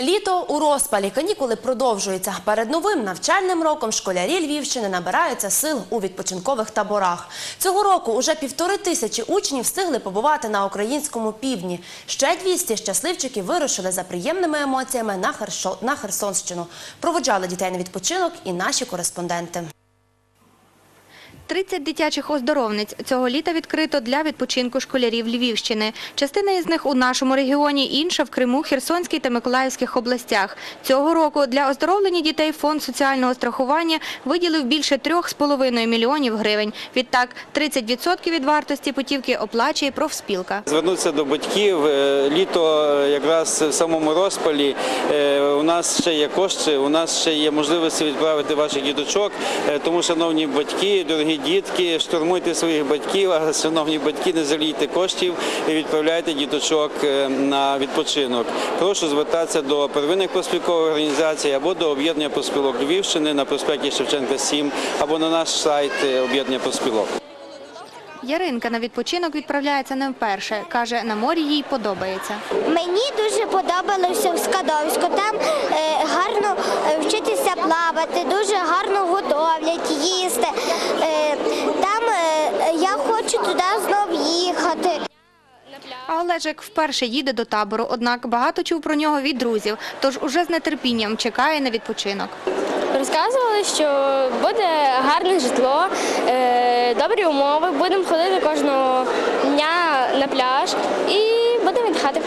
Літо у розпалі канікули продовжуються. Перед новим навчальним роком школярі Львівщини набираються сил у відпочинкових таборах. Цього року уже півтори тисячі учнів встигли побувати на українському півдні. Ще 200 щасливчиків вирушили за приємними емоціями на, на Херсонщину. Проводжали дітей на відпочинок і наші кореспонденти. 30 дитячих оздоровниць цього літа відкрито для відпочинку школярів Львівщини. Частина із них у нашому регіоні, інша в Криму, Херсонській та Миколаївських областях. Цього року для оздоровлення дітей фонд соціального страхування виділив більше 3,5 мільйонів гривень. Відтак 30% від вартості путівки оплачує профспілка. Звернутися до батьків. Е, Літо якраз в самому розпалі. Е, У нас ще є кошти, у нас ще є можливості відправити ваших діточок. Е, Тому, шановні батьки, дорогі дітки, штурмуйте своїх батьків, а шановні батьки, не жалійте коштів і відправляйте діточок е, на відпочинок. Прошу звертатися до первинних проспілкових організацій або до об'єднання проспілок Львівщини на проспекті Шевченка 7, або на наш сайт е, об'єднання проспілок. Яринка на відпочинок відправляється не вперше. Каже, на морі їй подобається. Мені дуже подобалося в Скадовську. Там е, гарно вчитися плавати, дуже гарно готовлять, їсти. Туди знов їхати. Олежик вперше їде до табору, однак багато чув про нього від друзів, тож уже з нетерпінням чекає на відпочинок. Розказували, що буде гарне житло, е, добрі умови, будемо ходити кожного дня на пляж і будемо віддихати.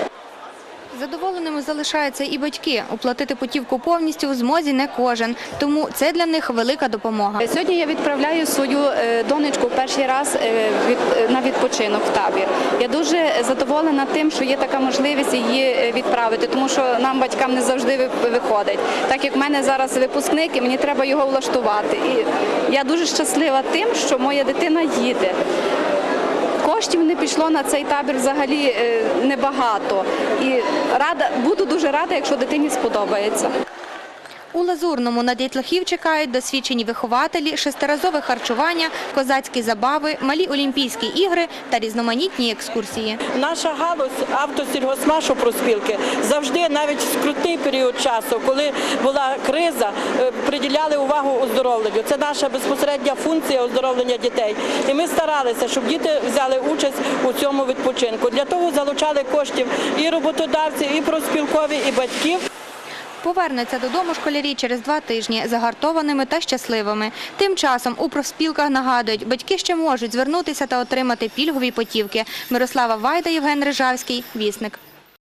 Задоволеними залишаються і батьки. Оплатити путівку повністю в змозі не кожен, тому це для них велика допомога. Сьогодні я відправляю свою е, донечку перший раз е, е, на відпочинок в табір. Я дуже задоволена тим, що є така можливість її відправити, тому що нам, батькам, не завжди виходить. Так як в мене зараз випускник, і мені треба його влаштувати. І я дуже щаслива тим, що моя дитина їде. Коштів не пішло на цей табір взагалі е, небагато. І рада буду дуже рада, якщо дитині сподобається. У Лазурному на дітлахів чекають досвідчені вихователі, шестиразове харчування, козацькі забави, малі олімпійські ігри та різноманітні екскурсії. Наша галузь автосільгосмашу проспілки завжди, навіть в скрутний період часу, коли була криза, е, приділяли увагу оздоровленню. Це наша безпосередня функція оздоровлення дітей. І ми старалися, щоб діти взяли участь у цьому відпочинку. Для того залучали коштів і роботодавців, і проспілкові, і батьків. Повернуться додому школярі через два тижні загартованими та щасливими. Тим часом у профспілках нагадують, батьки ще можуть звернутися та отримати пільгові потівки. Мирослава Вайда, Євген Рижавський, Вісник.